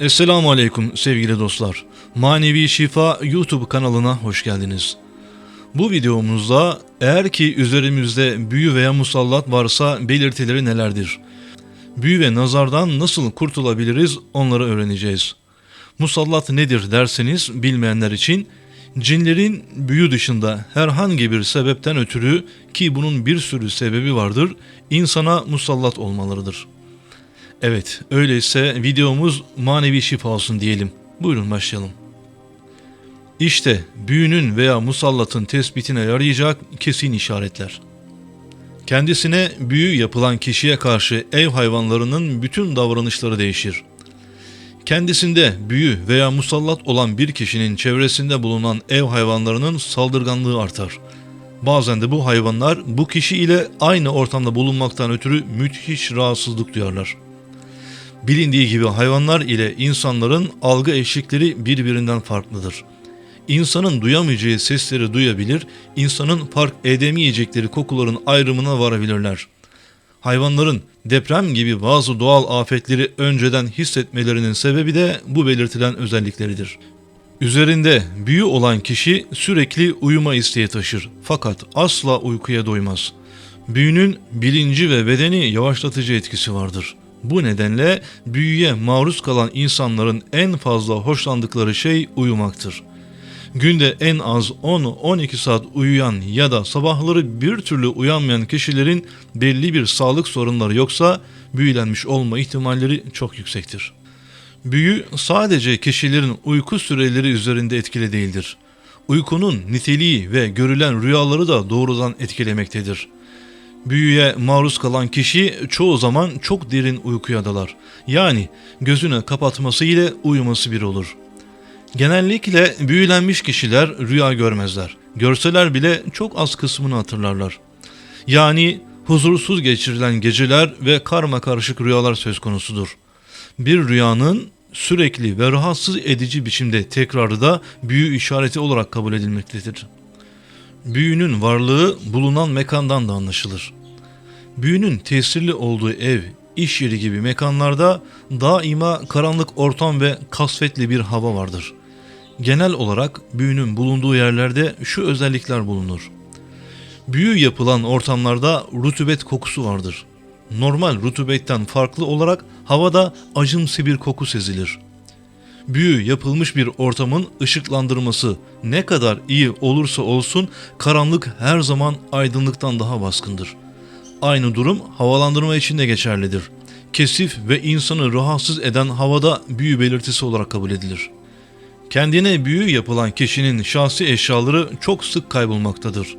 Esselamu Aleyküm sevgili dostlar. Manevi Şifa YouTube kanalına hoş geldiniz. Bu videomuzda eğer ki üzerimizde büyü veya musallat varsa belirtileri nelerdir? Büyü ve nazardan nasıl kurtulabiliriz onları öğreneceğiz. Musallat nedir derseniz bilmeyenler için cinlerin büyü dışında herhangi bir sebepten ötürü ki bunun bir sürü sebebi vardır insana musallat olmalarıdır. Evet, öyleyse videomuz manevi şifa olsun diyelim. Buyurun başlayalım. İşte büyünün veya musallatın tespitine yarayacak kesin işaretler. Kendisine büyü yapılan kişiye karşı ev hayvanlarının bütün davranışları değişir. Kendisinde büyü veya musallat olan bir kişinin çevresinde bulunan ev hayvanlarının saldırganlığı artar. Bazen de bu hayvanlar bu kişi ile aynı ortamda bulunmaktan ötürü müthiş rahatsızlık duyarlar. Bilindiği gibi hayvanlar ile insanların algı eşikleri birbirinden farklıdır. İnsanın duyamayacağı sesleri duyabilir, insanın fark edemeyecekleri kokuların ayrımına varabilirler. Hayvanların deprem gibi bazı doğal afetleri önceden hissetmelerinin sebebi de bu belirtilen özellikleridir. Üzerinde büyü olan kişi sürekli uyuma isteği taşır fakat asla uykuya doymaz. Büyünün bilinci ve bedeni yavaşlatıcı etkisi vardır. Bu nedenle büyüye maruz kalan insanların en fazla hoşlandıkları şey uyumaktır. Günde en az 10-12 saat uyuyan ya da sabahları bir türlü uyanmayan kişilerin belli bir sağlık sorunları yoksa büyülenmiş olma ihtimalleri çok yüksektir. Büyü sadece kişilerin uyku süreleri üzerinde etkili değildir. Uykunun niteliği ve görülen rüyaları da doğrudan etkilemektedir. Büyüye maruz kalan kişi çoğu zaman çok derin uykuya dalar. Yani gözünü kapatması ile uyuması bir olur. Genellikle büyülenmiş kişiler rüya görmezler. Görseler bile çok az kısmını hatırlarlar. Yani huzursuz geçirilen geceler ve karma karışık rüyalar söz konusudur. Bir rüyanın sürekli ve rahatsız edici biçimde tekrarı da büyü işareti olarak kabul edilmektedir. Büyünün varlığı bulunan mekandan da anlaşılır. Büyünün tesirli olduğu ev, iş yeri gibi mekanlarda daima karanlık ortam ve kasvetli bir hava vardır. Genel olarak büyünün bulunduğu yerlerde şu özellikler bulunur. Büyü yapılan ortamlarda rutubet kokusu vardır. Normal rutubetten farklı olarak havada acımsı bir koku sezilir. Büyü yapılmış bir ortamın ışıklandırması ne kadar iyi olursa olsun karanlık her zaman aydınlıktan daha baskındır. Aynı durum havalandırma için de geçerlidir. Kesif ve insanı rahatsız eden havada büyü belirtisi olarak kabul edilir. Kendine büyü yapılan kişinin şahsi eşyaları çok sık kaybolmaktadır.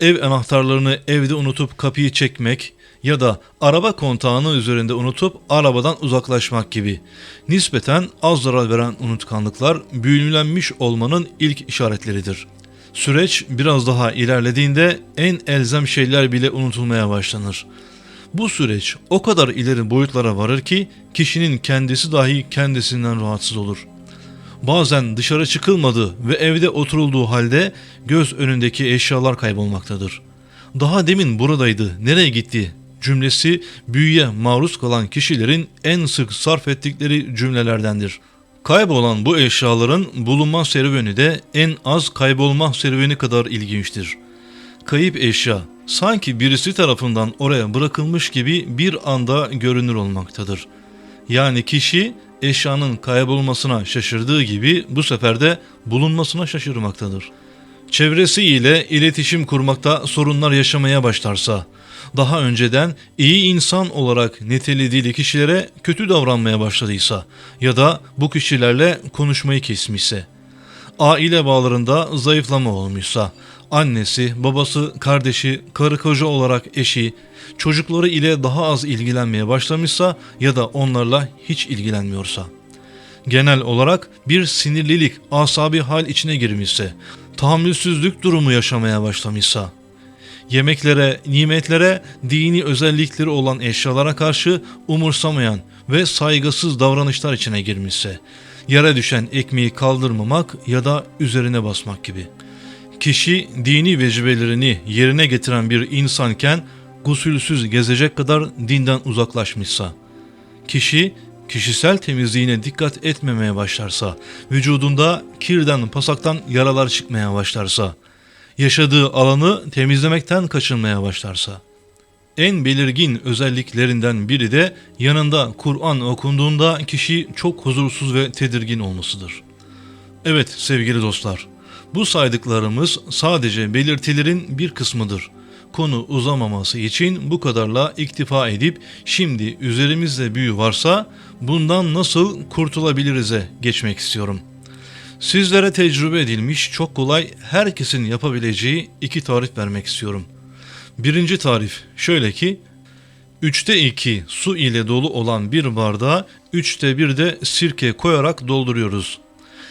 Ev anahtarlarını evde unutup kapıyı çekmek ya da araba kontağını üzerinde unutup arabadan uzaklaşmak gibi nispeten az zarar veren unutkanlıklar büyülenmiş olmanın ilk işaretleridir. Süreç biraz daha ilerlediğinde en elzem şeyler bile unutulmaya başlanır. Bu süreç o kadar ileri boyutlara varır ki kişinin kendisi dahi kendisinden rahatsız olur.'' Bazen dışarı çıkılmadı ve evde oturulduğu halde göz önündeki eşyalar kaybolmaktadır. Daha demin buradaydı, nereye gitti cümlesi büyüye maruz kalan kişilerin en sık sarf ettikleri cümlelerdendir. Kaybolan bu eşyaların bulunma serüveni de en az kaybolma serüveni kadar ilginçtir. Kayıp eşya sanki birisi tarafından oraya bırakılmış gibi bir anda görünür olmaktadır. Yani kişi eşyanın kaybolmasına şaşırdığı gibi bu sefer de bulunmasına şaşırmaktadır. Çevresiyle iletişim kurmakta sorunlar yaşamaya başlarsa, daha önceden iyi insan olarak nitelediği kişilere kötü davranmaya başladıysa ya da bu kişilerle konuşmayı kesmişse, aile bağlarında zayıflama olmuşsa, annesi, babası, kardeşi, karı koca olarak eşi, çocukları ile daha az ilgilenmeye başlamışsa ya da onlarla hiç ilgilenmiyorsa. Genel olarak bir sinirlilik, asabi hal içine girmişse, tahammülsüzlük durumu yaşamaya başlamışsa, yemeklere, nimetlere, dini özellikleri olan eşyalara karşı umursamayan ve saygısız davranışlar içine girmişse, yere düşen ekmeği kaldırmamak ya da üzerine basmak gibi. Kişi dini vecibelerini yerine getiren bir insanken gusülsüz gezecek kadar dinden uzaklaşmışsa, kişi kişisel temizliğine dikkat etmemeye başlarsa, vücudunda kirden, pasaktan yaralar çıkmaya başlarsa, yaşadığı alanı temizlemekten kaçınmaya başlarsa, en belirgin özelliklerinden biri de yanında Kur'an okunduğunda kişi çok huzursuz ve tedirgin olmasıdır. Evet sevgili dostlar, bu saydıklarımız sadece belirtilerin bir kısmıdır. Konu uzamaması için bu kadarla iktifa edip şimdi üzerimizde büyü varsa bundan nasıl kurtulabiliriz'e geçmek istiyorum. Sizlere tecrübe edilmiş çok kolay herkesin yapabileceği iki tarif vermek istiyorum. Birinci tarif şöyle ki Üçte iki su ile dolu olan bir bardağa üçte bir de sirke koyarak dolduruyoruz.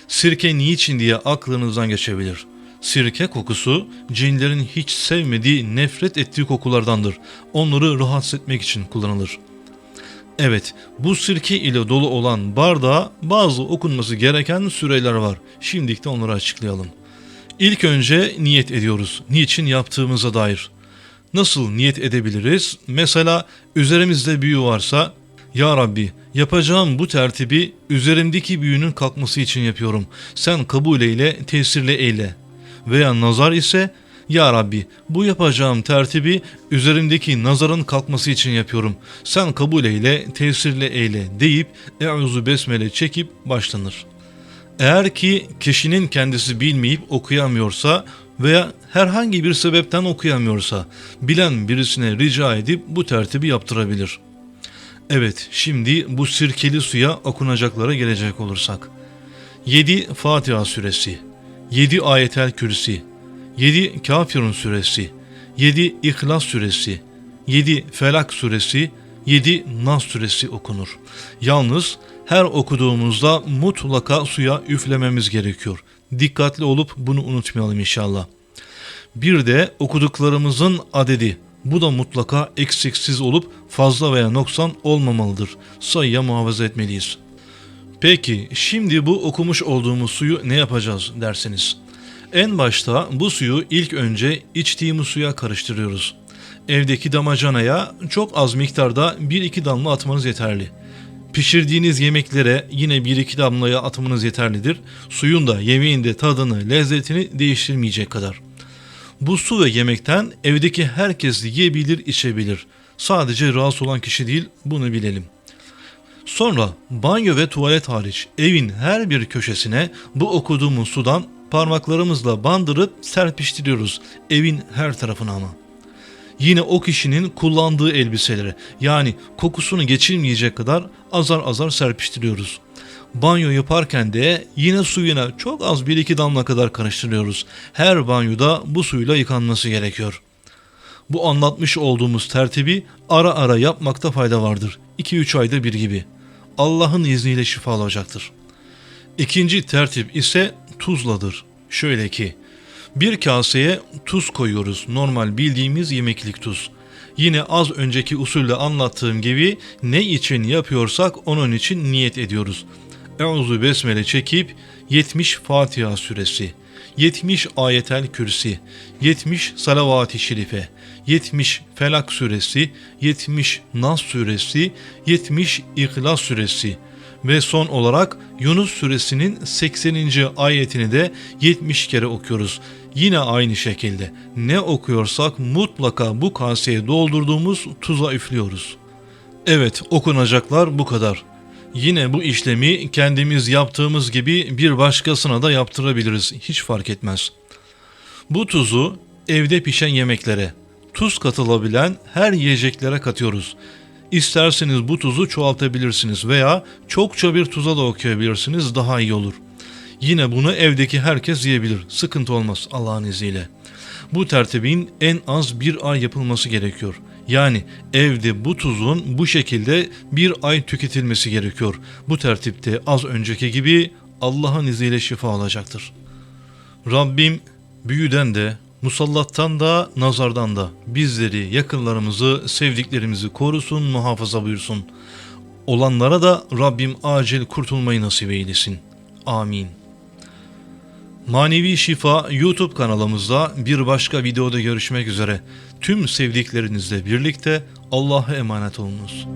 Sirke niçin diye aklınızdan geçebilir. Sirke kokusu cinlerin hiç sevmediği, nefret ettiği kokulardandır. Onları rahatsız etmek için kullanılır. Evet, bu sirke ile dolu olan bardağa bazı okunması gereken süreler var. Şimdilik de onları açıklayalım. İlk önce niyet ediyoruz. Niçin yaptığımıza dair. Nasıl niyet edebiliriz? Mesela üzerimizde büyü varsa ya Rabbi yapacağım bu tertibi üzerimdeki büyünün kalkması için yapıyorum. Sen kabul eyle, tesirle eyle. Veya nazar ise Ya Rabbi bu yapacağım tertibi üzerimdeki nazarın kalkması için yapıyorum. Sen kabul eyle, tesirle eyle deyip Euzu Besmele çekip başlanır. Eğer ki kişinin kendisi bilmeyip okuyamıyorsa veya herhangi bir sebepten okuyamıyorsa bilen birisine rica edip bu tertibi yaptırabilir.'' Evet, şimdi bu sirkeli suya okunacaklara gelecek olursak. 7 Fatiha suresi, 7 ayetel kürsi, 7 Kafirun suresi, 7 İhlas suresi, 7 Felak suresi, 7 Nas suresi okunur. Yalnız her okuduğumuzda mutlaka suya üflememiz gerekiyor. Dikkatli olup bunu unutmayalım inşallah. Bir de okuduklarımızın adedi bu da mutlaka eksiksiz olup fazla veya noksan olmamalıdır. Sayıya muhafaza etmeliyiz. Peki şimdi bu okumuş olduğumuz suyu ne yapacağız derseniz. En başta bu suyu ilk önce içtiğimiz suya karıştırıyoruz. Evdeki damacanaya çok az miktarda 1-2 damla atmanız yeterli. Pişirdiğiniz yemeklere yine 1-2 damlaya atmanız yeterlidir. Suyun da yemeğin de tadını, lezzetini değiştirmeyecek kadar. Bu su ve yemekten evdeki herkes yiyebilir, içebilir. Sadece rahatsız olan kişi değil, bunu bilelim. Sonra banyo ve tuvalet hariç evin her bir köşesine bu okuduğumuz sudan parmaklarımızla bandırıp serpiştiriyoruz. Evin her tarafına ama. Yine o kişinin kullandığı elbiseleri yani kokusunu geçirmeyecek kadar azar azar serpiştiriyoruz. Banyo yaparken de yine suyuna çok az 1-2 damla kadar karıştırıyoruz. Her banyoda bu suyla yıkanması gerekiyor. Bu anlatmış olduğumuz tertibi ara ara yapmakta fayda vardır. 2-3 ayda bir gibi. Allah'ın izniyle şifa olacaktır. İkinci tertip ise tuzladır. Şöyle ki bir kaseye tuz koyuyoruz. Normal bildiğimiz yemeklik tuz. Yine az önceki usulle anlattığım gibi ne için yapıyorsak onun için niyet ediyoruz. Euzu Besmele çekip 70 Fatiha suresi, 70 ayetel kürsi, 70 salavat-ı şerife, 70 Felak suresi, 70 Nas suresi, 70 İhlas suresi ve son olarak Yunus suresinin 80. ayetini de 70 kere okuyoruz. Yine aynı şekilde ne okuyorsak mutlaka bu kaseye doldurduğumuz tuza üflüyoruz. Evet okunacaklar bu kadar. Yine bu işlemi kendimiz yaptığımız gibi bir başkasına da yaptırabiliriz. Hiç fark etmez. Bu tuzu evde pişen yemeklere, tuz katılabilen her yiyeceklere katıyoruz. İsterseniz bu tuzu çoğaltabilirsiniz veya çokça bir tuza da okuyabilirsiniz daha iyi olur. Yine bunu evdeki herkes yiyebilir. Sıkıntı olmaz Allah'ın izniyle. Bu tertibin en az bir ay yapılması gerekiyor. Yani evde bu tuzun bu şekilde bir ay tüketilmesi gerekiyor. Bu tertipte az önceki gibi Allah'ın izniyle şifa olacaktır. Rabbim büyüden de, musallattan da, nazardan da bizleri, yakınlarımızı, sevdiklerimizi korusun, muhafaza buyursun. Olanlara da Rabbim acil kurtulmayı nasip eylesin. Amin. Manevi Şifa YouTube kanalımızda bir başka videoda görüşmek üzere. Tüm sevdiklerinizle birlikte Allah'a emanet olunuz.